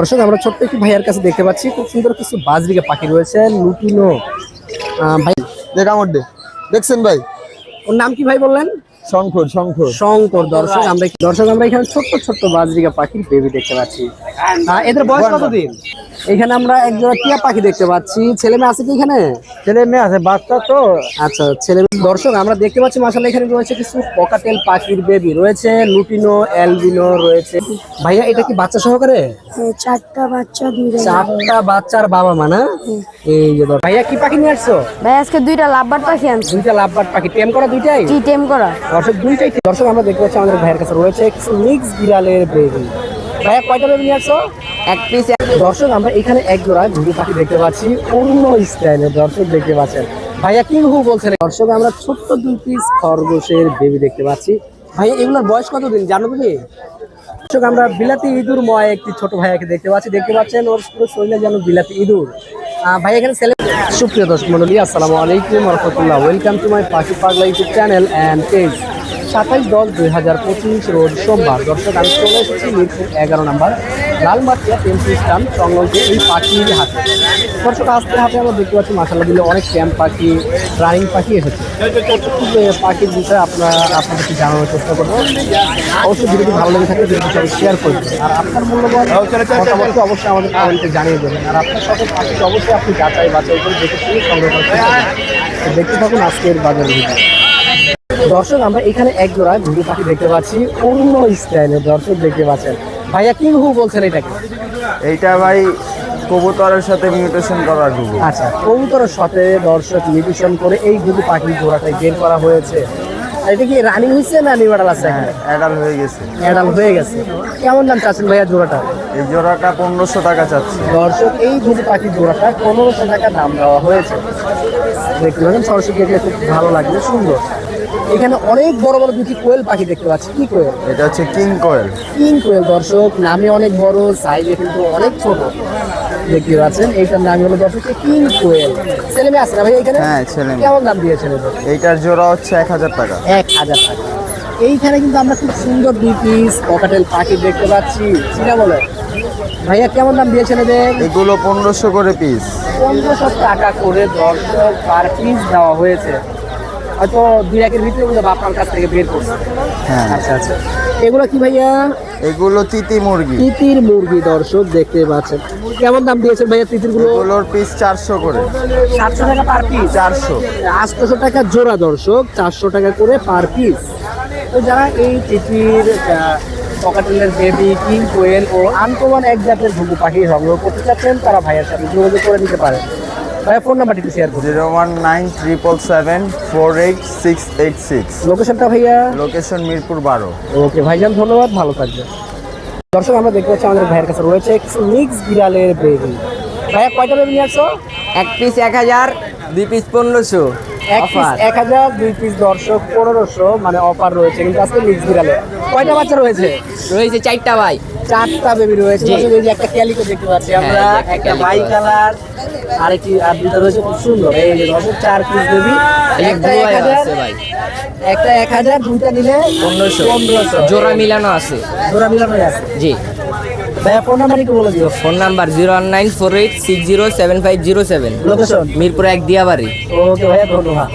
দর্শক আমরা ছোট্ট একটি ভাইয়ার কাছে দেখতে পাচ্ছি। খুব সুন্দর কিছু বাজরিকা পাখি রয়েছে লুটিনো আহ, ভাই। দেখা মধ্যে দেখছেন ভাই? ওর নাম কি ভাই বললেন? শঙ্কর শঙ্কর। শঙ্কর দর্শক আমরা দর্শক আমরা এখানে ছোট্ট ছোট্ট বাজরিকা পাখির বেবি দেখতে পাচ্ছি। এদের বয়স কতদিন? এখানে আমরা একজোড়া টিয়া পাখি দেখতে পাচ্ছি। ছেলে মেয়ে আছে কি এখানে? ছেলে মেয়ে আছে বাচ্চা তো। আচ্ছা ছেলে দর্শক আমরা দেখতে পাচ্ছি মাসাল এখানে রয়েছে কিছু পকাটেল পাখির বেবি রয়েছে লুটিনো অ্যালবিনো রয়েছে। ভাইয়া এটা কি বাচ্চা সহকারে? হ্যাঁ, চারটা বাচ্চা চারটা বাচ্চার বাবা মা না? এই যে ভাইয়া কি পাখি নিয়ে আসছো? ভাই আজকে দুইটা লাভবার পাখি আনছি। দুইটা লাভবাট পাখি টেম করা দুইটাই? টেম করা। দর্শক দুইটাই দর্শক আমরা দেখতে পাচ্ছি আমাদের ভাইয়ের কাছে রয়েছে কিছু মিক্স বিড়ালের বেবি ভাইয়া কয়টা বেবি নিয়ে আসছো? এক পিস দর্শক আমরা এখানে এক জোড়া ঘুঘু পাখি দেখতে পাচ্ছি অন্য স্টাইলের দর্শক দেখতে পাচ্ছেন। ভাইয়া কি হু বলছেন? দর্শক আমরা ছোট্ট দুই পিস খরগোশের বেবি দেখতে পাচ্ছি। ভাইয়া এগুলোর বয়স কতদিন? জানো তুমি দর্শক আমরা বিলাতি ইঁদুর ময় একটি ছোট ভাইয়াকে দেখতে পাচ্ছি। দেখতে পাচ্ছেন ওর পুরো শরীরে যেন বিলাতি ইঁদুর। ভাই এখানে ছেলে সুপ্রিয় দর্শক মন্ডলী আসসালামু আলাইকুম রহমতুল্লাহ। ওয়েলকাম টু মাই পাখি পাগলা ইউটিউব চ্যানেল অ্যান্ড পেজ সাতাইশ দশ দুই হাজার পঁচিশ রোজ সোমবার। দর্শক আমি চলে এসেছি মিরপুর এগারো নম্বর। লালমাটিয়া টেম্পু স্টান সংলগ্ন এই পাখির হাতে। দর্শক আজকে হাতে আমরা দেখতে পাচ্ছি মাসাল্লাহ দিলে অনেক ক্যাম্প পাখি রানিং পাখি এসেছে। পাখির বিষয়ে আপনারা আপনাদেরকে জানানোর চেষ্টা করব। অবশ্যই ভিডিওটি ভালো লেগে থাকে ভিডিওটি সবাই শেয়ার করবেন আর আপনার মূল্যবান মতামতকে অবশ্যই আমাদের কমেন্টে জানিয়ে দেবেন। আর আপনার সাথে পাখিকে অবশ্যই আপনি যাচাই বাছাই করে দেখে শুনে সংগ্রহ করার চেষ্টা করবেন তো দেখতে থাকুন আজকের বাজার ভিডিও। দর্শক আমরা এখানে এক জোড়া ঘুঘু পাখি দেখতে পাচ্ছি। অন্য স্টাইলের দর্শক দেখতে পাচ্ছেন। ভাইয়া কি ঘুঘু বলছেন এটাকে? এইটা ভাই কবুতরের সাথে মিউটেশন করার ঘুঘু আচ্ছা কবুতরের সাথে দর্শক মিউটেশন করে এই ঘুঘু পাখি জোড়াটাই বের করা হয়েছে। এটা কি রানিং হয়েছে না আছে? অ্যাডাল হয়ে গেছে। অ্যাডাল হয়ে গেছে। কেমন দাম চাচ্ছেন ভাইয়া জোড়াটা? এই জোড়াটা পনেরোশো টাকা চাচ্ছে। দর্শক এই ঘুঘু পাখি জোড়াটা পনেরোশো টাকা দাম দেওয়া হয়েছে। দেখতে পাচ্ছেন সরস্বতী দেখলে খুব ভালো লাগবে সুন্দর। এখানে অনেক বড় বড় দুটি কোয়েল পাখি দেখতে পাচ্ছি। কি কোয়েল? এটা হচ্ছে কিং কোয়েল। কিং কোয়েল দর্শক নামে অনেক বড় সাইজে কিন্তু অনেক ছোট। দেখতে পাচ্ছেন। এইটার নাম হলো দর্শক কিং কোয়েল। ছেলে মেয়ে আছে না ভাই এখানে? হ্যাঁ, ছেলে। কেমন দাম দিয়েছেন এইটার জোড়া হচ্ছে এক হাজার টাকা। এক হাজার টাকা। এইখানে কিন্তু আমরা খুব সুন্দর দুই পিস পকাটেল পাখি দেখতে পাচ্ছি। চিনা বলে ভাইয়া কেমন দাম দিয়েছেন এদের? এগুলো পনেরোশো করে পিস পনেরোশো টাকা করে দর্শক পার পিস দেওয়া হয়েছে। হয়তো দুই একের ভিতরে কিন্তু আপনার কাছ থেকে বের করছে। হ্যাঁ আচ্ছা আচ্ছা। এগুলো কি ভাইয়া? এগুলো তিতি মুরগি। তিতির মুরগি দর্শক দেখতে পাচ্ছেন। কেমন দাম দিয়েছেন ভাইয়া তিতিরগুলো এগুলোর পিস চারশো করে। সাতশো টাকা পার পিস চারশো। আটশোশো টাকা জোড়া দর্শক চারশো টাকা করে পার পিস তো যারা এই তিতির পকাটেলের বেবি কিং কোয়েল ও আনকমন এক জাতের ঘুঘু পাখি সংগ্রহ করতে চাচ্ছেন তারা ভাইয়ের সাথে যোগাযোগ করে নিতে পারেন। ভাইয়া ফোন নাম্বারটি একটু শেয়ার করুন। Zero one nine triple seven four eight six eight six. লোকেশনটা ভাইয়া? লোকেশন মিরপুর বারো। ওকে ভাইজান ধন্যবাদ ভালো থাকবেন। দর্শক আমরা দেখতে পাচ্ছি আমাদের ভাইয়ের কাছে রয়েছে মিক্স বিড়ালের বেবি ভাইয়া কয়টা বেবি নিয়ে আসছো? এক পিস এক হাজার দুই পিস পনেরোশো। এক পিস এক হাজার দুই পিস দর্শক পনেরোশো মানে অফার রয়েছে কিন্তু আজকে মিক্স বিড়ালে। কয়টা বাচ্চা রয়েছে? রয়েছে চারটা ভাই। চারটা বেবি রয়েছে। এই যে একটা ক্যালিকো দেখতে পাচ্ছি আমরা। হ্যাঁ, একটা বাই কালার আর একটি আর দুটা রয়েছে খুব সুন্দর। এই যে দর্শক চার পিস বেবি একটা এক হাজার ভাই। একটা এক হাজার দুইটা নিলে পনেরোশো। পনেরোশো। জোড়া মিলানো আছে। জোড়া মিলানো আছে। জি। ফোন নাম্বার একটু বলে দিও। Phone number zero one nine four eight six zero seven five zero seven. Location? Mirpur এক দিয়াবাড়ি। ওকে ভাইয়া ধন্যবাদ।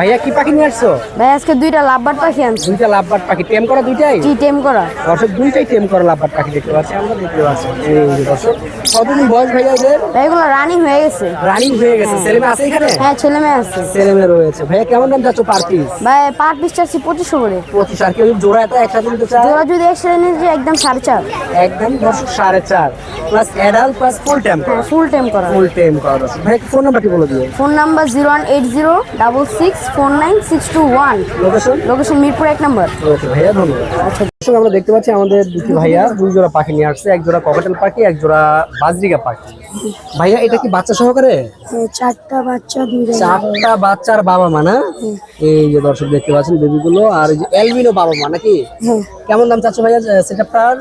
ভাইয়া কি পাখি নিয়ে আসছো? ভাই আজকে দুইটা লাভবার পাখি আনছি। দুইটা লাভবাট পাখি। টেম করা দুইটাই? টি টেম করা। দর্শক দুইটাই টেম করা লাভবাট পাখি দেখতে পাচ্ছি আমরা দেখতে পাচ্ছি। এই যে দর্শক কতদিন বয়স ভাইয়া এদের? ভাই এগুলো রানিং হয়ে গেছে। রানিং হয়ে গেছে। ছেলে মেয়ে আছে এখানে? হ্যাঁ ছেলে মেয়ে আছে। ছেলে মেয়ে রয়েছে। ভাইয়া কেমন দাম চাচ্ছ পার পিস ভাই পার পিস চাচ্ছি পঁচিশশো করে। পঁচিশ আর কেউ জোড়া এত একসাথে নিতে চায়? জোড়া যদি একসাথে নিয়ে একদম সাড়ে চার। একদম দর্শক সাড়ে চার। Plus adult plus full time full time করা। ফুল টাইম করা। ভাই ফোন নাম্বারটি বলে দিও? Phone number zero one eight zero double six four nine six two one location location Mirpur এক নম্বর ওকে ভাইয়া ধন্যবাদ। আচ্ছা। আমরা দেখতে পাচ্ছি আমাদের দুটি ভাইয়া দুই জোড়া পাখি নিয়ে আসছে এক জোড়া ককাটেল পাখি এক জোড়া বাজরিকা পাখি। ভাইয়া এটা কি বাচ্চা সহকারে? হ্যাঁ, চারটা বাচ্চা চারটা বাচ্চার বাবা মা না? এই যে দর্শক দেখতে পাচ্ছেন বেবিগুলো আর এই যে এলবিনো বাবা মা নাকি? হ্যাঁ। কেমন দাম চাচ্ছ ভাইয়া সেটআপটার?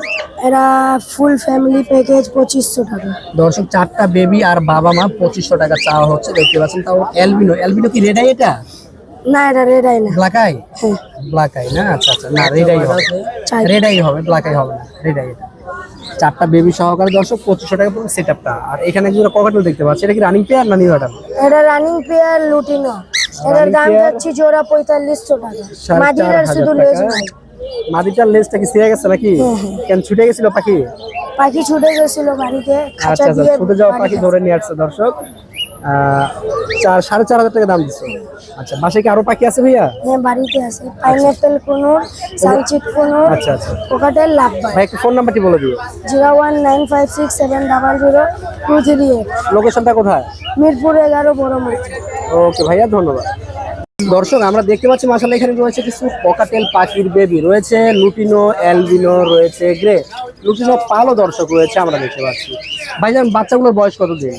এরা ফুল ফ্যামিলি প্যাকেজ পঁচিশশো টাকা। দর্শক চারটা বেবি আর বাবা মা পঁচিশশো টাকা চাওয়া হচ্ছে দেখতে পাচ্ছেন তাও এলবিনো এলবিনো কি রেডাই এটা? না এটা রেডাই না। ব্ল্যাক আই হ্যাঁ। ব্ল্যাক আই না? আচ্ছা আচ্ছা না রেডাই হবে। রেডাই হবে ব্ল্যাক আই হবে না রেডাই এটা। চারটা বেবি সহকারে দর্শক পঁচিশশো টাকা পুরো সেট আপটা আর এখানে একজন ককাটেল দেখতে পাচ্ছি এটা কি রানিং পেয়ার না নিউ এটা রানিং পেয়ার লুটিনো। এটার দাম? যাচ্ছে জোড়া পঁয়তাল্লিশশো টাকা। সাড়ে মাদির আর শুধু লেজ নাই। মাদিটার লেজটা কি ছিঁড়ে গেছে নাকি? কেন ছুটে গেছিল পাখি? পাখি ছুটে গেছিল বাড়িতে আচ্ছা খাঁচা আচ্ছা দিয়ে ছুটে যাওয়া পাখি ধরে নিয়ে আসছে দর্শক। আহ, চার সাড়ে চার হাজার টাকা দাম দিচ্ছে। আচ্ছা বাসায় কি আরও পাখি আছে ভাইয়া? হ্যাঁ বাড়িতে আছে। পাইনাপেল কুনুর সানচিট কুনুর আচ্ছা আচ্ছা। কোকাটেল লাভবাই ভাই একটু ফোন নাম্বারটি বলে দিও। Zero one nine five six seven double zero two three eight. লোকেশনটা কোথায়? মিরপুর এগারো বড় মাঠ। ওকে ভাইয়া ধন্যবাদ। দর্শক আমরা দেখতে পাচ্ছি মাসাল্লাহ এখানে রয়েছে কিছু পকাটেল পাখির বেবি রয়েছে লুটিনো অ্যালবিনো রয়েছে গ্রে। লুটিনো পালও দর্শক রয়েছে আমরা দেখতে পাচ্ছি। ভাইজান বাচ্চাগুলোর বয়স কত দিন?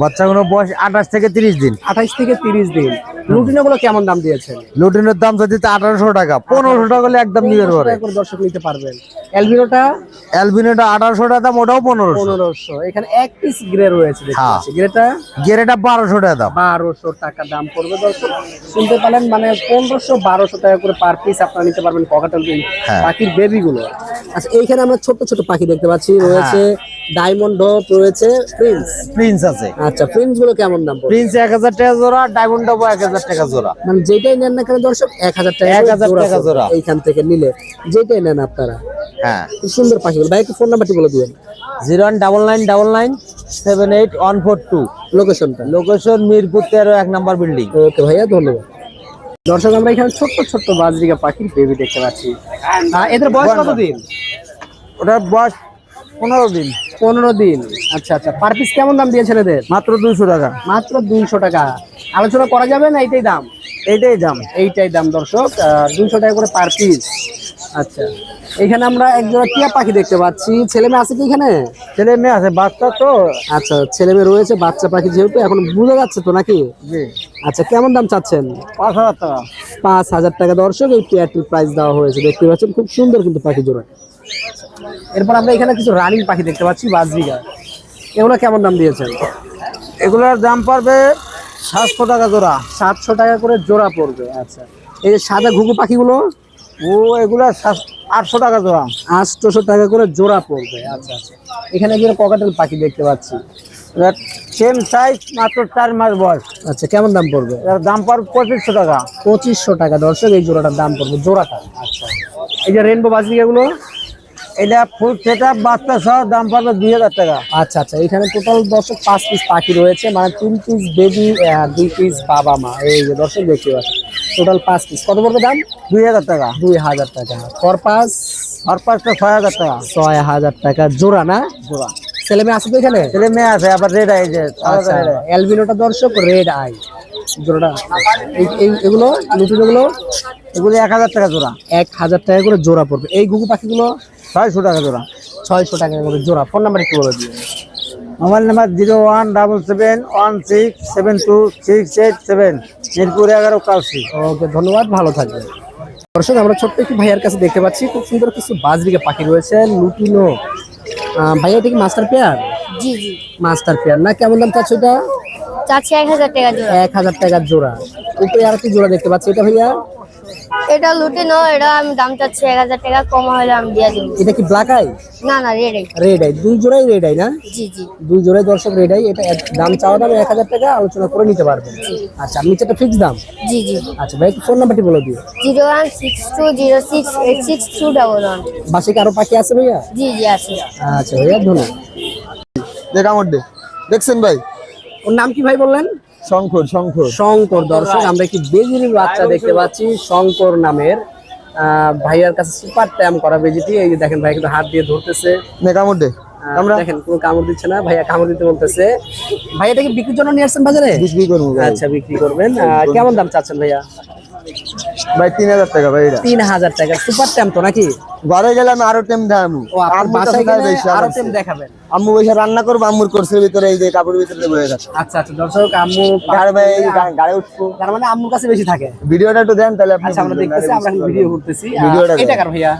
বাচ্চাগুলো বয়স আঠাশ থেকে তিরিশ দিন। আঠাশ থেকে তিরিশ দিন। লুটিনো গুলো কেমন দাম দিয়েছেন? লুটিনের দাম যদি আঠারোশো টাকা পনেরোশো টাকা হলে একদম পরে দর্শক নিতে পারবেন। অ্যালবিনোটা? অ্যালবিনোটা আঠারোশো টাকা দাম ওটাও পনেরোশো। পনেরোশো। এখানে এক পিস গ্রে রয়েছে দেখতে হ্যাঁ। গ্রেটা বারোশো টাকা দাম। বারোশো টাকা দাম পড়বে দর্শক। শুনতে পারেন মানে পনেরোশো বারোশো টাকা করে পার পিস আপনারা নিতে পারবেন ককাটাল হ্যাঁ। পাখির বেবি গুলো আচ্ছা এইখানে আমরা ছোট ছোট পাখি দেখতে পাচ্ছি। রয়েছে ডায়মন্ড ডপ রয়েছে প্রিন্স প্রিন্স আছে। আচ্ছা প্রিন্সগুলো কেমন দাম প্রিন্স এক হাজার টাকা জোড়া ডায়মন্ড ডাবো এক হাজার টাকা জোড়া। মানে যেটাই নেন না কেন দর্শক এক হাজার টাকা এক হাজার টাকা জোড়া। এইখান থেকে নিলে যেটাই নেন আপনারা। হ্যাঁ। সুন্দর পাখিগুলো ভাই একটু ফোন নাম্বারটি বলে দিবেন। Zero one double nine double nine seven eight one four two. লোকেশনটা লোকেশন মিরপুর তেরো এক নাম্বার বিল্ডিং ওকে ভাইয়া ধন্যবাদ। দর্শক আমরা এখানে ছোট্ট ছোট্ট বাজরিকা পাখির বেবি দেখতে পাচ্ছি। এদের বয়স কত দিন ওটার বয়স পনেরো দিন। পনেরো দিন। আচ্ছা আচ্ছা। পার পিস কেমন দাম দিয়েছেন এদের মাত্র দুইশো টাকা। মাত্র দুইশো টাকা। আলোচনা করা যাবে না এইটাই দাম? এইটাই দাম। এইটাই দাম দর্শক। দুইশো টাকা করে পার পিস আচ্ছা। এখানে আমরা একজোড়া টিয়া পাখি দেখতে পাচ্ছি। ছেলে মেয়ে আছে কি এখানে? ছেলে মেয়ে আছে বাচ্চা তো। আচ্ছা ছেলে মেয়ে রয়েছে বাচ্চা পাখি যেহেতু এখন বোঝা যাচ্ছে তো নাকি? আচ্ছা কেমন দাম চাচ্ছেন? পাঁচ হাজার টাকা। পাঁচ হাজার টাকা দর্শক। এই পেয়ারটির প্রাইস দেওয়া হয়েছে। দেখতে পাচ্ছেন খুব সুন্দর কিন্তু পাখি জোড়া। এরপর আমরা এখানে কিছু রানিং পাখি দেখতে পাচ্ছি বাজরিগা। এগুলো কেমন দাম দিয়েছেন? এগুলোর দাম পড়বে সাতশো টাকা জোড়া। সাতশো টাকা করে জোড়া পড়বে আচ্ছা। এই যে সাদা ঘুঘু পাখিগুলো? ও এগুলো আটশো টাকা জোড়া। আটশোশো টাকা করে জোড়া পড়বে আচ্ছা আচ্ছা। এখানে একজন ককাটেল পাখি দেখতে পাচ্ছি। সেম সাইজ মাত্র চার মাস বয়স। আচ্ছা কেমন দাম পড়বে? এর দাম পড়বে পঁচিশশো টাকা। পঁচিশশো টাকা দর্শক এই জোড়াটার দাম পড়বে জোড়াটা আচ্ছা। এই যে রেনবো বাজরিগাগুলো? এটা ফুল সেটআপ বাচ্চা সহ দাম পড়বে দুই হাজার টাকা। আচ্ছা আচ্ছা এখানে টোটাল দর্শক পাঁচ পিস পাখি রয়েছে মানে তিন পিস বেবি দুই পিস বাবা মা এই যে দর্শক দেখতে পাচ্ছেন। টোটাল পাঁচ পিস কত পড়বে দাম? দুই হাজার টাকা। দুই হাজার টাকা। পাস আর পাঁচটা ছয় হাজার টাকা। ছয় হাজার টাকা। জোড়া না? জোড়া। ছেলে মেয়ে আছে তো এখানে? ছেলে মেয়ে আছে আবার রেড আই যে আচ্ছা অ্যালবিনোটা দর্শক রেড আই জোড়াটা। এগুলো লুটিন এগুলো? এগুলো এক হাজার টাকা জোড়া। এক হাজার টাকা করে জোড়া পড়বে। এই ঘুঘু পাখিগুলো? ছয়শো টাকা জোড়া। ছয়শো টাকা করে জোড়া। ফোন নাম্বার একটু বলে দিও। Mobile number zero one double seven one six seven two six eight seven Mirpur এগারো কালসি। ওকে ধন্যবাদ ভালো থাকবেন। দর্শক আমরা ছোট্ট একটি ভাইয়ার কাছে দেখতে পাচ্ছি। খুব সুন্দর কিছু বাজরিকা পাখি রয়েছে লুটিনো। ভাইয়া এটা কি মাস্টার পেয়ার? জি জি। Master pair. না কেমন দাম চাচ্ছ এটা? চাচ্ছি এক হাজার টাকা জোড়া। এক হাজার টাকার জোড়া। উপরে আর কি জোড়া দেখতে পাচ্ছি। এটা ভাইয়া? এটা লুটে নো এটা আমি দাম চাচ্ছি এক হাজার টাকা কম হলে আমি দিয়ে দেবো। এটা কি ব্ল্যাক আই না না রেড আই রেড আই দুই জোড়াই রেড আই না? জি জি। দুই জোড়াই দর্শক রেড আই এটা দাম চাওয়া দাম এক হাজার টাকা আলোচনা করে নিতে পারবেন। আচ্ছা আর নিচেটা ফিক্স দাম? জি জি। আচ্ছা ভাই ফোন নাম্বারটি বলে দিও। Zero one six two zero six eight six two double one. বাসে কি আরও পাখি আছে ভাইয়া? জি জি আছে। আচ্ছা ভাইয়া ধন্যবাদ। দেখা মধ্যে দেখছেন ভাই? ওর নাম কি ভাই বললেন? শঙ্কর শঙ্কর। শঙ্কর দর্শক আমরা একটি বেজির বাচ্চা দেখতে পাচ্ছি শঙ্কর নামের আহ, ভাইয়ার কাছে সুপার ট্যাম করা বেজিটি এই যে দেখেন ভাই কিন্তু হাত দিয়ে ধরতেছে। দেখা আমরা দেখেন কোনো কামড় দিচ্ছে না ভাইয়া কামড় দিতে বলতেছে। ভাই এটা বিক্রির জন্য নিয়ে আসছেন বাজারে? বিক্রি করব আচ্ছা বিক্রি করবেন। কেমন দাম চাচ্ছেন ভাইয়া? ভাই তিন হাজার টাকা ভাই এটা। তিন হাজার টাকা। সুপার ট্যাম্প তো নাকি? ঘরে গেলে আমি আরও টেম বাসায় আরও টেম দেখাবেন। আম্মু বসে রান্না করব আম্মুর কোর্সের ভিতরে এই যে কাপড়ের ভিতরে বয়ে গেছে আচ্ছা আচ্ছা দর্শক আম্মু গাড়ি ভাই গাড়ি উঠবো তার মানে আম্মুর কাছে বেশি থাকে। ভিডিওটা একটু দেন তাহলে আপনি আচ্ছা আমরা দেখতেছি আমরা ভিডিও করতেছি ভিডিওটা এটা কার ভাইয়া?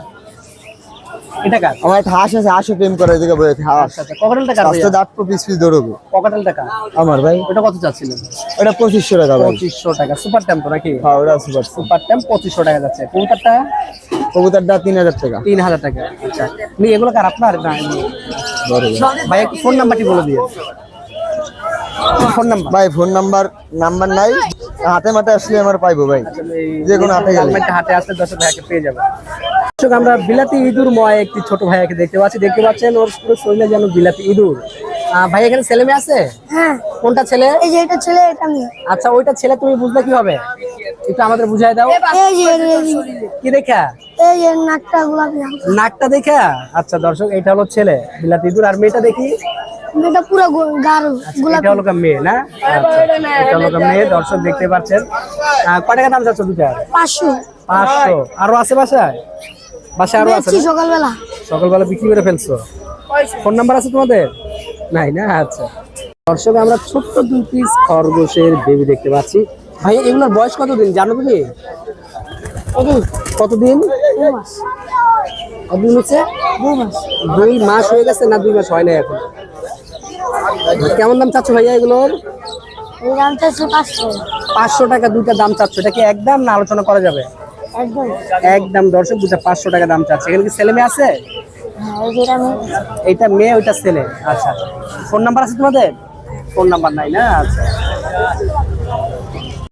এটা কার? আমার একটা হাঁস আছে হাঁসও প্রেম করে এদিকে বলে হাঁস। আচ্ছা আচ্ছা। ককাটেলটা কার আস্তে দাঁত পিস পিস দৌড়বো ককাটেলটা কার আমার ভাই। ওটা কত চাচ্ছিলেন? ওটা পঁচিশশো টাকা ভাই। পঁচিশশো টাকা। সুপার ট্যাম্প তো নাকি? হ্যাঁ ওটা সুপার সুপার ট্যাম্প পঁচিশশো টাকা যাচ্ছে। কবুতরটা? কবুতরটা টাকা। টাকা। আচ্ছা। নি এগুলো কার আপনার না? এমনি? ভাই। ফোন নাম্বারটি বলে দিয়ে ফোন নাম্বার ভাই ফোন নাম্বার নাম্বার নাই। হাতে মাঠে আসলে আমার পাইবো ভাই। যে কোনো হাটে গেলে। হাতে আসলে দশ ভাইয়াকে পেয়ে যাবে। দর্শক আমরা বিলাতি ইঁদুর ময় একটি ছোট ভাইয়াকে দেখতে পাচ্ছি। দেখতে পাচ্ছেন ওর পুরো শরীরে যেন বিলাতি ইঁদুর। ভাই এখানে ছেলে মেয়ে আছে? হ্যাঁ। কোনটা ছেলে? এই যে এটা ছেলে এটা মেয়ে। আচ্ছা ওইটা ছেলে তুমি বুঝলে কি হবে একটু আমাদের বুঝাই দাও। এই যে কি দেখা? এই যে নাকটা গোলাপি নাকটা দেখা? আচ্ছা দর্শক এটা হলো ছেলে বিলাতি ইঁদুর। আর মেয়েটা দেখি? মেয়েটা পুরো গাঢ় গোলাপি এটা হলো মেয়ে না? আচ্ছা এটা হলো মেয়ে দর্শক দেখতে পাচ্ছেন। কয় টাকা দাম চাচ্ছ দুটা পাঁচশো। পাঁচশো। আরও আছে বাসায়? বাসায় আরও আছে সকালবেলা। সকালবেলা বিক্রি করে ফেলছো? ফোন নাম্বার আছে তোমাদের? নাই না? আচ্ছা। দর্শক আমরা ছোট্ট দুই পিস খরগোশের বেবি দেখতে পাচ্ছি। ভাই এগুলোর বয়স কতদিন? জানো তুমি? কতদিন? হচ্ছে? দুই মাস হয়ে গেছে না দুই মাস হয় না এখন? কেমন দাম চাচ্ছ ভাইয়া এগুলোর? পাঁচশো টাকা দুইটা দাম চাচ্ছ। এটা কি একদম না আলোচনা করা যাবে? একদম দর্শক বুঝে পাঁচশো টাকা দাম চাচ্ছে। এখানে কি ছেলে মেয়ে আছে? হ্যাঁ এইটা মেয়ে ওইটা ছেলে। আচ্ছা। ফোন নাম্বার আছে তোমাদের? ফোন নাম্বার নাই না? আচ্ছা।